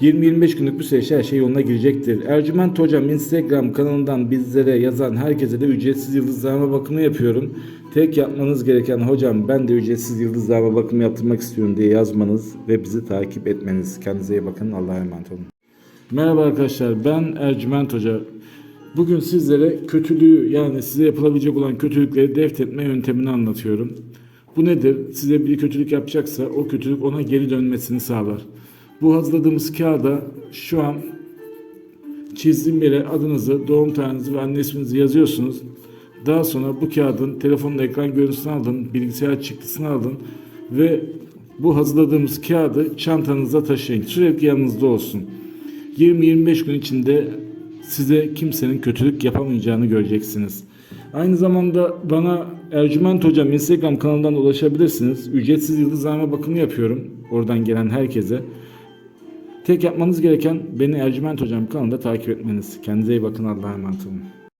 20-25 günlük bir süreçte her şey yoluna girecektir. Ercüment Hocam Instagram kanalından bizlere yazan herkese de ücretsiz yıldızlama bakımı yapıyorum. Tek yapmanız gereken hocam ben de ücretsiz yıldızlama bakımı yaptırmak istiyorum diye yazmanız ve bizi takip etmeniz. Kendinize iyi bakın. Allah'a emanet olun. Merhaba arkadaşlar ben Ercüment Hoca. Bugün sizlere kötülüğü yani size yapılabilecek olan kötülükleri deft etme yöntemini anlatıyorum. Bu nedir? Size bir kötülük yapacaksa o kötülük ona geri dönmesini sağlar. Bu hazırladığımız kağıda şu an çizdiğim yere adınızı, doğum tarihinizi ve anne isminizi yazıyorsunuz. Daha sonra bu kağıdın telefonun ekran görüntüsünü alın, bilgisayar çıktısını alın ve bu hazırladığımız kağıdı çantanızda taşıyın. Sürekli yanınızda olsun. 20-25 gün içinde size kimsenin kötülük yapamayacağını göreceksiniz. Aynı zamanda bana Ercüment Hocam Instagram kanalından ulaşabilirsiniz. Ücretsiz yıldızlama bakımı yapıyorum. Oradan gelen herkese. Tek yapmanız gereken beni Ercüment Hocam kanalında takip etmeniz. Kendinize iyi bakın. Allah'a emanet olun.